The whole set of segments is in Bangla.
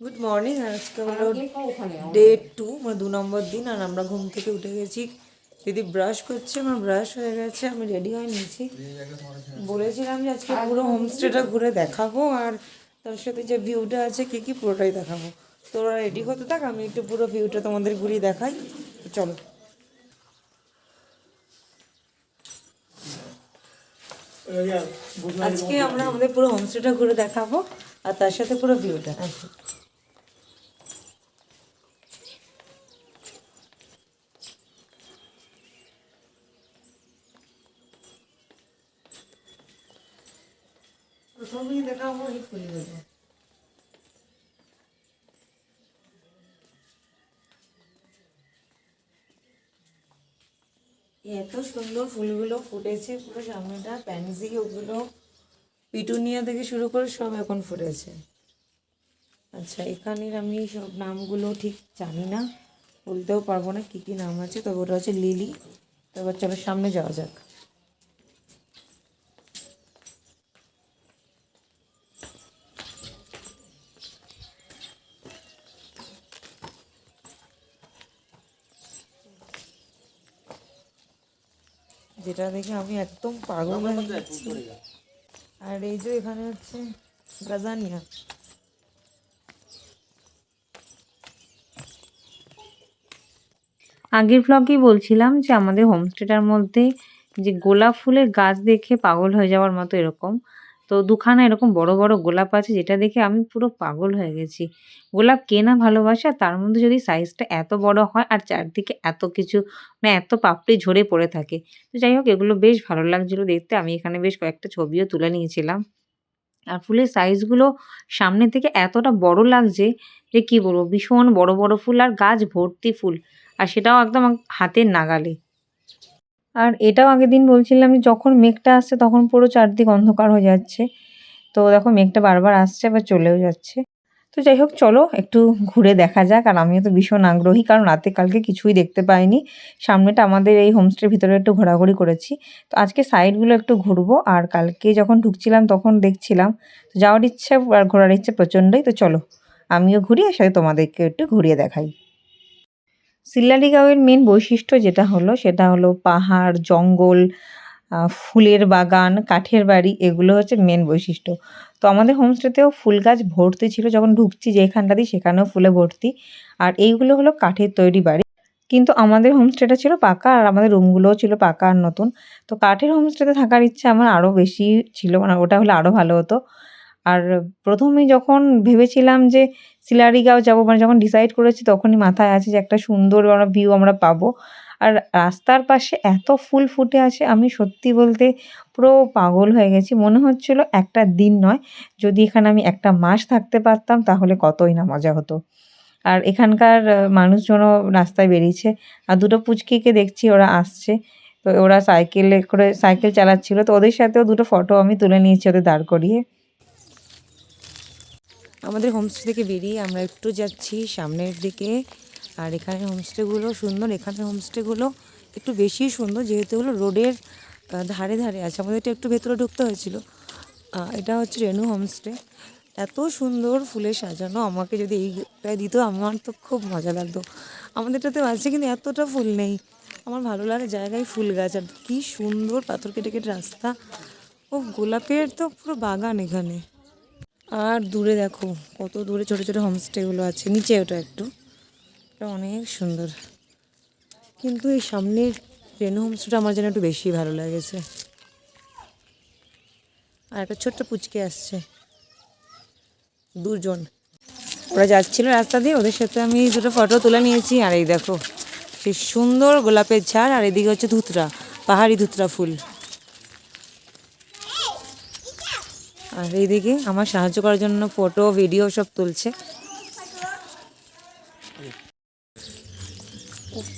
গুড মর্নিং আর আজকে হলো ডে টু মানে দু নম্বর দিন আর আমরা ঘুম থেকে উঠে গেছি। দিদি ব্রাশ করছে আমার ব্রাশ হয়ে গেছে আমি রেডি হয়ে নিয়েছি। বলেছিলাম যে আজকে পুরো হোমস্টেটা ঘুরে দেখাবো আর তার সাথে যে ভিউটা আছে কী কী পুরোটাই দেখাবো। তোরা রেডি হতে থাক আমি একটু পুরো ভিউটা তোমাদের ঘুরিয়ে দেখাই। চলো। আজকে আমরা আমাদের পুরো হোমস্টেটা ঘুরে দেখাবো আর তার সাথে পুরো ভিউটা আচ্ছা প্রথমেই এই ফুলগুলো এত সুন্দর ফুলগুলো ফুটেছে, পুরো সামনেটা, প্যান্সি ওগুলো, পিটুনিয়া থেকে শুরু করে সব এখন ফুটেছে। আচ্ছা এখানের আমি সব নামগুলো ঠিক জানি না, বলতেও পারব না কী কী নাম আছে, তবে ওটা হচ্ছে লিলি। তারপর চলো সামনে যাওয়া যাক। যেটা দেখে আমি একদম পাগল হয়ে যাচ্ছি আর এই যে এখানে হচ্ছে গাজানিয়া আগের ব্লগেই বলছিলাম যে আমাদের হোমস্টেটার মধ্যে যে গোলাপ ফুলের গাছ দেখে পাগল হয়ে যাওয়ার মতো এরকম। তো দুখানা এরকম বড় বড় গোলাপ আছে যেটা দেখে আমি পুরো পাগল হয়ে গেছি। গোলাপ কে না ভালোবাসে তার মধ্যে যদি সাইজটা এত বড় হয় আর চারদিকে এত কিছু মানে এত পাপড়ি ঝরে পড়ে থাকে। তো যাই হোক, এগুলো বেশ ভালো লাগছিল দেখতে। আমি এখানে বেশ কয়েকটা ছবিও তুলে নিয়েছিলাম। আর ফুলের সাইজগুলো সামনে থেকে এতটা বড় লাগছে যে কি বলব, ভীষণ বড় বড় ফুল আর গাছ ভর্তি ফুল। আর সেটাও একদম হাতের নাগালে। আর এটাও আগের দিন বলছিলাম যখন মেঘটা আসছে তখন পুরো চারদিক অন্ধকার হয়ে যাচ্ছে। তো দেখো মেঘটা বারবার আসছে আবার চলেও যাচ্ছে। তো যাই হোক, চলো একটু ঘুরে দেখা যাক। আর আমিও তো ভীষণ আগ্রহী, কারণ রাতে কালকে কিছুই দেখতে পাইনি। সামনেটা আমাদের এই হোমস্টের ভিতরে একটু ঘোরাঘুরি করেছি। তো আজকে সাইডগুলো একটু ঘুরবো, আর কালকে যখন ঢুকছিলাম তখন দেখছিলাম। তো যাওয়ার ইচ্ছে আর ঘোরার ইচ্ছে প্রচণ্ডই। তো চলো, আমিও ঘুরি আর সাথে তোমাদেরকে একটু ঘুরিয়ে দেখাই। সিল্লারিগাঁওয়ের মেন বৈশিষ্ট্য যেটা হলো, সেটা হলো পাহাড়, জঙ্গল ফুলের বাগান, কাঠের বাড়ি, এগুলো হচ্ছে মেন বৈশিষ্ট্য। তো আমাদের হোমস্টেতেও ফুল গাছ ভর্তি ছিল, যখন ঢুকছি যেখানটা দিই সেখানেও ফুলে ভর্তি। আর এইগুলো হলো কাঠের তৈরি বাড়ি। কিন্তু আমাদের হোমস্টেটা ছিল পাকা, আর আমাদের রুমগুলোও ছিল পাকা আর নতুন। তো কাঠের হোমস্টেতে থাকার ইচ্ছা আমার আরও বেশি ছিল মানে ওটা হলে আরও ভালো হতো। আর প্রথমে যখন ভেবেছিলাম যে সিলারিগাঁও যাব মানে যখন ডিসাইড করেছি তখনই মাথায় আছে যে একটা সুন্দর ভিউ আমরা পাবো। আর রাস্তার পাশে এত ফুল ফুটে আছে, আমি সত্যি বলতে পুরো পাগল হয়ে গেছি। মনে হচ্ছিল একটা দিন নয়, যদি এখানে আমি একটা মাস থাকতে পারতাম তাহলে কতই না মজা হতো। আর এখানকার মানুষজনও রাস্তায় বেরিয়েছে, আর দুটো পুচকিকে দেখছি ওরা আসছে। তো ওরা সাইকেলে করে সাইকেল চালাচ্ছিল, তো ওদের সাথেও দুটো ফটো আমি তুলে নিয়েছি ওদের দাঁড় করিয়ে। আমাদের হোমস্টে থেকে বেরিয়ে আমরা একটু যাচ্ছি সামনের দিকে। আর এখানে হোমস্টেগুলো সুন্দর। এখানের হোমস্টেগুলো একটু বেশি সুন্দর, যেহেতু হলো রোডের ধারে ধারে আছে। আমাদের এটা একটু ভেতরে ঢুকতে হয়েছিল। এটা হচ্ছে রেনু হোমস্টে এত সুন্দর ফুলে সাজানো। আমাকে যদি এইটা দিত, আমার তো খুব মজা লাগতো। আমাদেরটাতেও আছে, কিন্তু এতটা ফুল নেই। আমার ভালো লাগে জায়গায় ফুল গাছ। আর কী সুন্দর পাথর কেটে কেটে রাস্তা। ও গোলাপের তো পুরো বাগান এখানে। আর দূরে দেখো, কত দূরে ছোট ছোট হোমস্টেগুলো আছে, নিচে ওটা একটু। এটা অনেক সুন্দর। কিন্তু এই সামনের রেনু হোমস্টেটা আমার যেন একটু বেশি ভালো লেগেছে। আর একটা ছোট্ট পুচকে আসছে। দুজন। ওরা যাচ্ছিল রাস্তা দিয়ে, ওদের সাথে আমি দুটো ফটো তুলে নিয়েছি। আর এই দেখো, সেই সুন্দর গোলাপের ঝাড়, আর এদিকে হচ্ছে ধুতরা, পাহাড়ি ধুতরা ফুল। আর এইদিকে আমার সাহায্য করার জন্য ফটো ভিডিও সব তুলছে।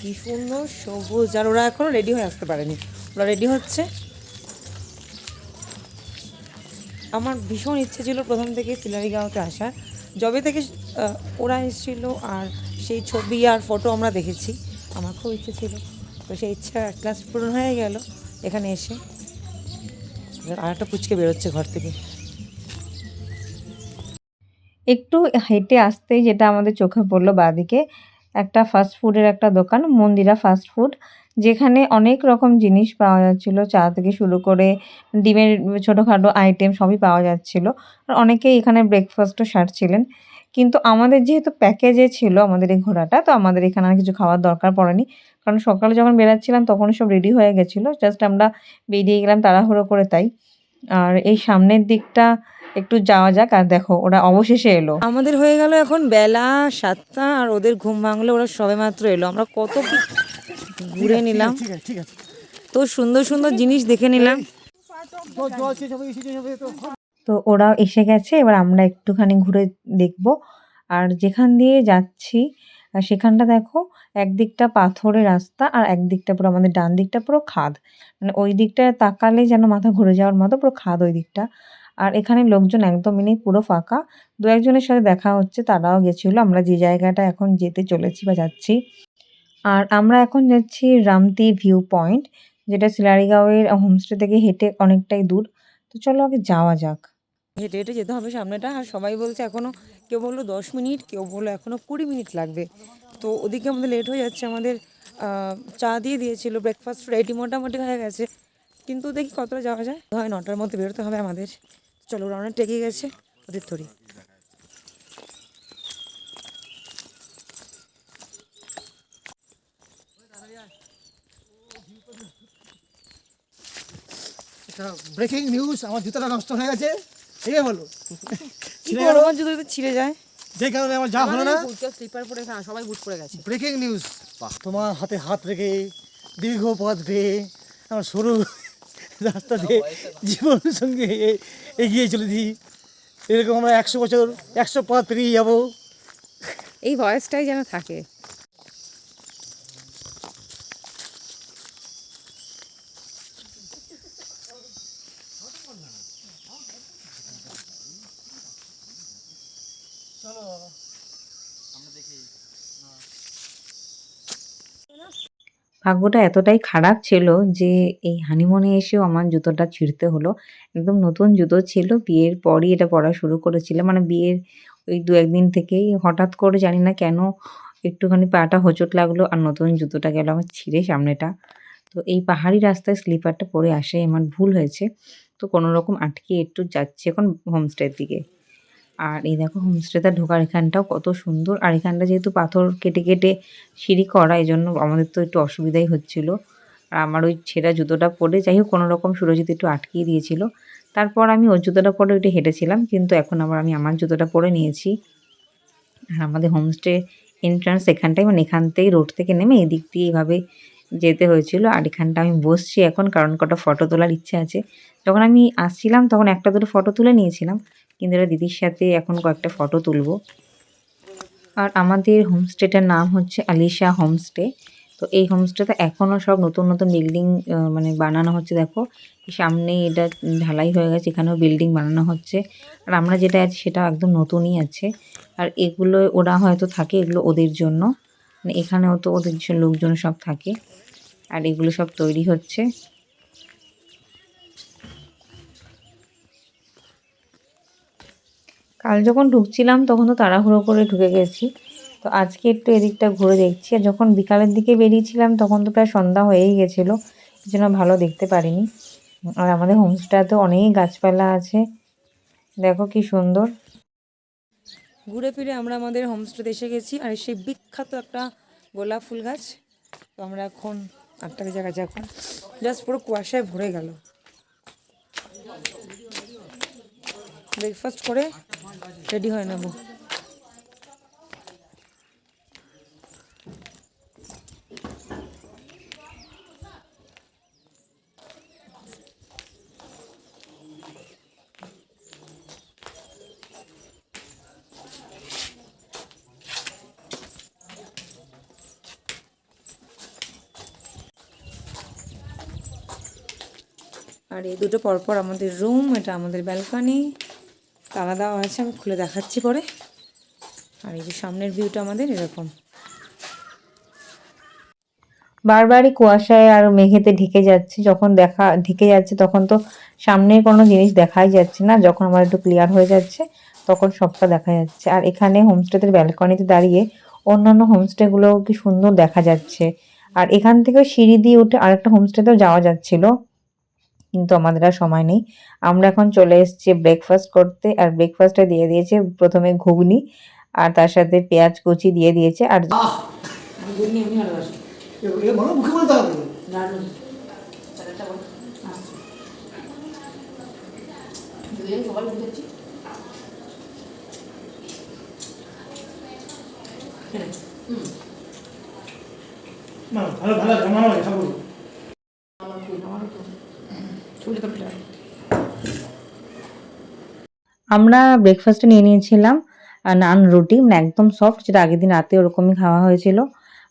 কি সুন্দর সবুজ, আর ওরা এখনও রেডি হয়ে আসতে পারেনি। ওরা রেডি হচ্ছে। আমার ভীষণ ইচ্ছে ছিল প্রথম থেকে সিলারি সিলারিগাঁওতে আসার। যবে থেকে ওরা এসেছিল আর সেই ছবি আর ফটো আমরা দেখেছি, আমার খুব ইচ্ছে ছিল। তো সেই ইচ্ছা ক্লাস পূরণ হয়ে গেল, এখানে এসে। আর একটা পুচকে বেরোচ্ছে ঘর থেকে। একটু হেঁটে আসতেই যেটা আমাদের চোখে পড়ল বাঁদিকে, একটা ফাস্ট ফুডের একটা দোকান, মন্দিরা ফাস্ট ফুড যেখানে অনেক রকম জিনিস পাওয়া যাচ্ছিল, চা থেকে শুরু করে ডিমের ছোটোখাটো আইটেম সবই পাওয়া যাচ্ছিল। আর অনেকেই এখানে ব্রেকফাস্টও সারছিলেন। কিন্তু আমাদের যেহেতু প্যাকেজে ছিল আমাদের এই ঘোরাটা তো আমাদের এখানে আর কিছু খাওয়ার দরকার পড়েনি। কারণ সকালে যখন বেরাচ্ছিলাম তখন সব রেডি হয়ে গেছিল। জাস্ট আমরা বেরিয়ে গেলাম তাড়াহুড়ো করে তাই। আর এই সামনের দিকটা একটু যাওয়া যাক আর দেখো ওরা অবশেষে এলো। আমাদের হয়ে গেল এখন বেলা সাতটা আর ওদের ঘুম ভাঙলো ওরা সবে মাত্র এলো। আমরা কত কি ঘুরে নিলাম। তো সুন্দর সুন্দর জিনিস দেখে নিলাম। তো ওরাও এসে গেছে এবার আমরা একটুখানি ঘুরে দেখব। আর যেখান দিয়ে যাচ্ছি সেখানটা দেখো একদিকটা পাথরের রাস্তা আর একদিকটা পুরো আমাদের ডান দিকটা পুরো খাদ। মানে ওই দিকটা তাকালে যেন মাথা ঘুরে যাওয়ার মতো পুরো খাদ ওই দিকটা। আর এখানে লোকজন একদমই নেই, পুরো ফাঁকা। দু একজনের সাথে দেখা হচ্ছে, তারাও গেছিল। আমরা যে জায়গাটা এখন যেতে চলেছি বা যাচ্ছি। আর আমরা এখন যাচ্ছি রামতি ভিউ পয়েন্ট, যেটা সিলারিগাঁওয়ের হোমস্টে থেকে হেঁটে অনেকটাই দূর। তো চলো আগে যাওয়া যাক। হেঁটে হেঁটে যেতে হবে সামনেটা। আর সবাই বলছে এখনও কেউ বলল দশ মিনিট, কেউ বলল এখনও কুড়ি মিনিট লাগবে। তো ওদিকে আমাদের লেট হয়ে যাচ্ছে। আমাদের চা দিয়ে দিয়েছিল ব্রেকফাস্ট রেডি মোটামুটি হয়ে গেছে। কিন্তু দেখি কতটা যাওয়া যায়। হয় নটার মধ্যে বেরোতে হবে আমাদের। চলো ওরা অনেক টেকে গেছে ওদের ধরি ব্রেকিং নিউজ আমার জুতোটা নষ্ট হয়ে গেছে। ঠিক আছে বলো। আমার জুতো যদি ছিঁড়ে যায়? যে কারণে আমার যা হলো না। স্লিপার পরে সবাই বুট পরে গেছে। ব্রেকিং নিউজ তোমার হাতে হাত রেখে দীর্ঘ পথ পেয়ে আমার সরু রাস্তা দিয়ে জীবনের সঙ্গে এগিয়ে চলেছি এরকম আমরা একশো বছর একশো পথ পেরিয়ে যাব। এই বয়সটাই যেন থাকে। ভাগ্যটা এতটাই খারাপ ছিল যে এই হানিমুনে এসেও আমার জুতোটা ছিঁড়তে হলো। একদম নতুন জুতো ছিল, বিয়ের পরই এটা পরা শুরু করেছিলাম। মানে বিয়ের ওই দু একদিন থেকেই হঠাৎ করে জানি না কেন একটুখানি পাটা হোঁচট লাগল আর নতুন জুতোটা গেল আমার ছিঁড়ে সামনেটা। তো এই পাহাড়ি রাস্তায় স্লিপারটা পরে আসে আমার ভুল হয়েছে। তো কোনো রকম আটকে একটু যাচ্ছি এখন হোমস্টের দিকে। আর এই দেখো হোমস্টেতে ঢোকার এখানটাও কত সুন্দর। আর এখানটা যেহেতু পাথর কেটে কেটে সিঁড়ি করা এই জন্য আমাদের তো একটু অসুবিধাই হচ্ছিল। আর আমার ওই ছেঁড়া জুতোটা পরে যাই হোক কোনো রকম সুরজিৎ একটু আটকিয়ে দিয়েছিল। তারপর আমি ওর জুতোটা পরে ওইটা হেঁটেছিলাম, কিন্তু এখন আবার আমি আমার জুতোটা পরে নিয়েছি। আর আমাদের হোমস্টে এন্ট্রান্স এখানটাই মানে এখান থেকে রোড থেকে নেমে এদিক দিয়ে এইভাবে যেতে হয়েছিল। আর এখানটা আমি বসছি এখন, কারণ কটা ফটো তোলার ইচ্ছে আছে। যখন আমি আসছিলাম, তখন একটা দুটো ফটো তুলে নিয়েছিলাম। কিন্তু এরা দিদির সাথে এখন কয়েকটা ফটো তুলবো। আর আমাদের হোমস্টেটার নাম হচ্ছে আলিশা হোমস্টে তো এই হোমস্টেতে এখনও সব নতুন নতুন বিল্ডিং মানে বানানো হচ্ছে, দেখো। এই সামনে এটা ঢালাই হয়ে গেছে, এখানেও বিল্ডিং বানানো হচ্ছে। আর আমরা যেটা আছি, সেটা একদম নতুনই আছে। আর এগুলো ওরা হয়তো থাকে, এগুলো ওদের জন্য। মানে এখানেও তো ওদের লোকজন সব থাকে। আর এগুলো সব তৈরি হচ্ছে। কাল যখন ঢুকছিলাম তখন তো তাড়াহুড়ো করে ঢুকে গেছি। তো আজকে একটু এদিকটা ঘুরে দেখছি। আর যখন বিকালের দিকে বেরিয়েছিলাম তখন তো প্রায় সন্ধ্যা হয়েই গেছিল। জন্য ভালো দেখতে পারিনি। আর আমাদের হোমস্টেতে অনেক গাছপালা আছে। দেখো কি সুন্দর। ঘুরে ফিরে আমরা আমাদের হোমস্টেতে এসে গেছি। আর সেই বিখ্যাত একটা গোলাপ ফুল গাছ। তো আমরা এখন আটটা জায়গা আছে এখন জাস্ট পুরো কুয়াশায় ভরে গেল। ব্রেকফাস্ট করে রেডি হয়ে নেব। আর এই দুটো পরপর আমাদের রুম এটা আমাদের ব্যালকনি তালা দেওয়া আছে, আমি খুলে দেখাচ্ছি পরে। আর এই যে সামনের ভিউটা আমাদের এরকম। বারবারই কুয়াশায় আর মেঘেতে ঢেকে যাচ্ছে, যখন দেখা, ঢেকে যাচ্ছে তখন তো সামনে কোনো জিনিস দেখাই যাচ্ছে না। যখন আমার একটু ক্লিয়ার হয়ে যাচ্ছে, তখন সবটা দেখা যাচ্ছে। আর এখানে হোমস্টেদের ব্যালকনিতে দাঁড়িয়ে অন্যান্য হোমস্টেগুলো কি সুন্দর দেখা যাচ্ছে। আর এখান থেকেও সিঁড়ি দিয়ে উঠে আরেকটা হোমস্টেতেও যাওয়া যাচ্ছিল। কিন্তু আমাদের আর সময় নেই। আমরা এখন চলে এসেছি ব্রেকফাস্ট করতে। আর ব্রেকফাস্টে দিয়ে দিয়েছে প্রথমে ঘুগনি আর তার সাথে পেঁয়াজ কুচি দিয়ে দিয়েছে। আর ঘুগনি আমি ভালোবাসি। এ বলো মুখে বলতে হবে দারুণ স্যালাডটা বল আসছে দুজন সবাই বুঝেছি না ভালো ভালো ভালো লাগে খাব আমার খুব আমারও তো ছুটে তো প্লেয়ার আমরা ব্রেকফাস্টে নিয়ে নিয়েছিলাম নান, রুটি মানে একদম সফট যেটা আগের দিন রাতে ওরকমই খাওয়া হয়েছিল।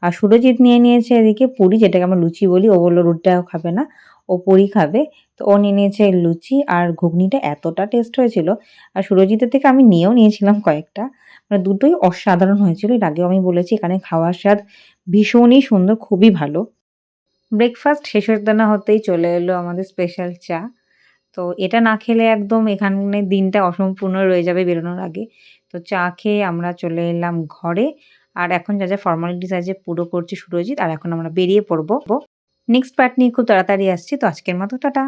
আর সুরজিৎ নিয়ে নিয়েছে এদিকে পুরি, যেটাকে আমরা লুচি বলি। ও বলল, রুটিটাও খাবে না, ও পুরি খাবে। তো ও নিয়ে নিয়েছে লুচি আর ঘুগনিটা এতটা টেস্ট হয়েছিল। আর সুরজিতের থেকে আমি নিয়েও নিয়েছিলাম কয়েকটা। মানে দুটোই অসাধারণ হয়েছিল। এর আগেও আমি বলেছি, এখানে খাওয়ার স্বাদ ভীষণই সুন্দর, খুবই ভালো। ব্রেকফাস্ট শেষ হতে না হতেই চলে এলো আমাদের স্পেশাল চা। তো এটা না খেলে একদম এখানে দিনটা অসম্পূর্ণ রয়ে যাবে বেরোনোর আগে। তো চা খেয়ে আমরা চলে এলাম ঘরে। আর এখন যা যা ফর্মালিটিস আছে পুরো করছি সুরজিৎ। আর এখন আমরা বেরিয়ে পড়ব। নেক্সট পার্ট নিয়ে খুব তাড়াতাড়ি আসছি। তো আজকের মতো টাটা।